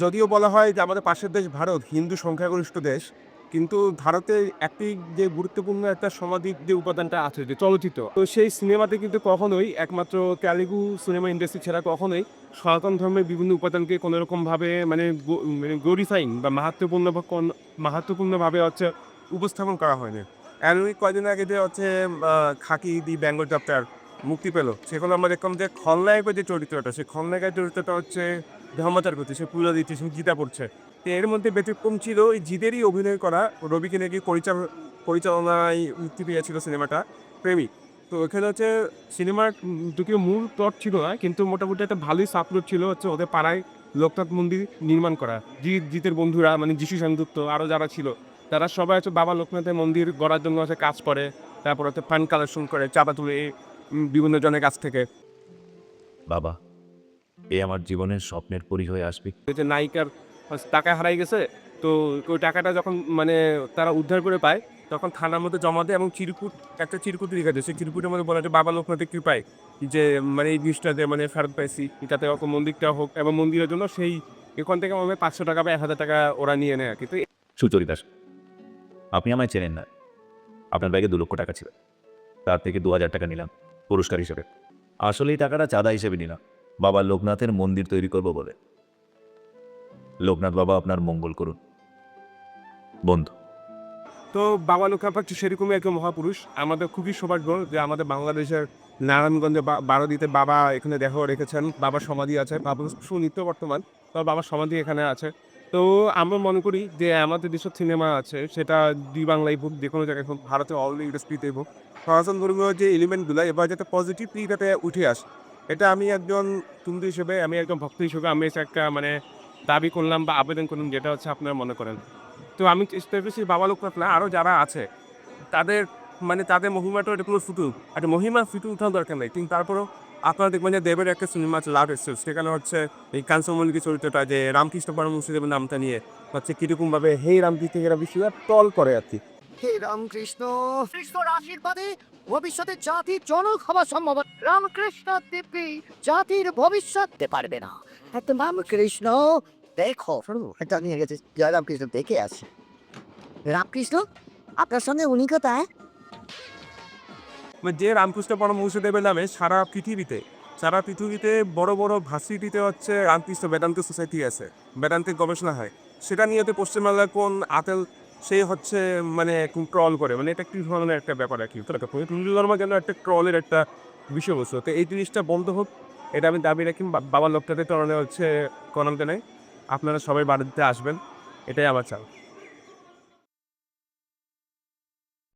যদিও বলা হয় যে আমাদের পাশের দেশ ভারত, হিন্দু সংখ্যাগরিষ্ঠ দেশ, কিন্তু ভারতে একটি যে গুরুত্বপূর্ণ একটা সমাধিক যে উপাদানটা আছে, যে চলচ্চিত্র, তো সেই সিনেমাতে কিন্তু কখনোই, একমাত্র তেলেগু সিনেমা ইন্ডাস্ট্রি ছাড়া কখনোই সনাতন ধর্মের বিভিন্ন উপাদানকে কোনোরকমভাবে মানে মানে গ্লোরিফাইং বা মাহাত্মপূর্ণ মাহাত্মপূর্ণভাবে হচ্ছে উপস্থাপন করা হয়নি। আর ওই কয়দিন আগে যে হচ্ছে খাকি দি বেঙ্গল চ্যাপ্টার মুক্তি পেল, সেগুলো আমরা দেখলাম যে খলনায়কের যে চরিত্রটা, সেই খলনায়কের চরিত্রটা হচ্ছে ধর্মাচার করছে সে পুজো দিচ্ছে, সে গীতা পড়ছে। তো এর মধ্যে ব্যতিক্রম ছিল ওই জিদেরই অভিনয় করা রবিকে নাকি পরিচাল, পরিচালনায় মুক্তি পেয়েছিল সিনেমাটা, প্রেমিক। তো ওখানে হচ্ছে সিনেমার দুটো মূল প্লট ছিল না, কিন্তু মোটামুটি একটা ভালোই সাপোর্ট ছিল হচ্ছে ওদের পাড়ায় লোকনাথ মন্দির নির্মাণ করা। জিৎ জিতের বন্ধুরা মানে যিশু সেনগুপ্ত আরও যারা ছিল, তারা সবাই হচ্ছে বাবা লোকনাথের মন্দির গড়ার জন্য হচ্ছে কাজ করে, তারপর হচ্ছে ফান্ড কালেকশন করে, চাঁদা তুলে বিভিন্ন জনের কাছ থেকে। বাবা এ আমার জীবনের স্বপ্নের পরি হয়ে আসবে। ওই যে নায়িকার টাকা হারাই গেছে তো ওই টাকাটা যখন মানে তারা উদ্ধার করে পায় তখন থানার মধ্যে জমা দেয় এবং চিরকুট একটা চিরকুট লিখে দেয়। সেই চিরকুটের মধ্যে বলা যায় বাবা লোকনাথের কৃপায় যে মানে এই জিনিসটা যে মানে ফেরত পাইছি যাতে ওকে মন্দিরটা হোক এবং মন্দিরের জন্য সেই এখান থেকে আমার পাঁচশো টাকা বা এক হাজার টাকা ওরা নিয়ে নেয় কিন্তু সুচরিতা আপনি আমায় চেনেন না। আপনার ব্যাগে দু লক্ষ টাকা ছিল। তার থেকে দু হাজার টাকা নিলাম পুরস্কার হিসেবে। আসলে এই টাকাটা চাঁদা হিসেবে নিলাম। বাবা লোকনাথের মন্দির তৈরি করব বলে। লোকনাথ বাবা আপনার মঙ্গল করুন। বন্ধু। তো বাবা লোকনাথ হচ্ছে সেরকমই একজন মহাপুরুষ। আমাদের খুবই সৌভাগ্য যে আমাদের বাংলাদেশের নারায়ণগঞ্জে বারোদিতে বাবা এখানে দেহ রেখেছেন। বাবার সমাধি আছে। বাবা সুনিত্য বর্তমান তো বাবার সমাধি এখানে আছে। তো আমরা মনে করি যে আমাদের যেসব সিনেমা আছে, সেটা দুই বাংলায় হোক, যে কোনো জায়গায় ভারতে অল ইন্ডাস্ট্রিতে হোক, সনাতন ধর্মীয় যে এলিমেন্টগুলো এবার যাতে পজিটিভলি যাতে উঠে আসে এটা আমি একজন হিন্দু হিসেবে, আমি একজন ভক্ত হিসেবে, আমি একটা মানে দাবি করলাম বা আবেদন করলাম, যেটা হচ্ছে আপনারা মনে করেন। তো আমি চেষ্টা বাবা লোকনাথ না আরও যারা আছে, তাদের মানে তাদের মহিমাটা এটা কোনো ফুটু একটা মহিমা ফুটু উঠানো দরকার নেই। কিন্তু তারপরেও আপনারা দেখবেন যে দেবের একটা সিনেমা আছে লাভ এক্সেস সেখানে হচ্ছে এই কাঞ্চনমল্লিকের চরিত্রটা, যে রামকৃষ্ণ পরমহংসদেবের নামটা নিয়ে, হচ্ছে কীরকমভাবে হেই রামকৃষ্ণ এরা বেশি টল করে আর কি। হে রামকৃষ্ণ। কৃষ্ণর আশীর্বাদে ভবিষ্যতে জাতির জনক হওয়া সম্ভব। রামকৃষ্ণ দিব্যি জাতির ভবিষ্যৎ দিতে পারবে না। একদম রামকৃষ্ণ দেখো এটা নিয়ে গেছে। জয় রামকৃষ্ণ দেখে আসি। রামকৃষ্ণ আপনার সঙ্গে উনি কোথায়? যে রামকৃষ্ণ পরমহংসদেবের নামে সারা পৃথিবীতে সারা পৃথিবীতে বড় বড় ভার্সিটিতে হচ্ছে রামকৃষ্ণ বেদান্ত সোসাইটি আছে বেদান্তিক গবেষণা হয়। সেটা নিয়ে তো পশ্চিমবাংলার কোন আতেল সে হচ্ছে মানে ট্রল করে। মানে এটা কি ধরনের একটা ব্যাপার আর কি। হিন্দু ধর্ম কেন একটা ট্রলের একটা বিষয়বস্তু তো এই জিনিসটা বন্ধ হোক। এটা আমি দাবি রাখি। বাবা বাবার লোকটাতে তরণে হচ্ছে কনমতে নেই। আপনারা সবাই বাড়িতে আসবেন। এটাই আমার চাও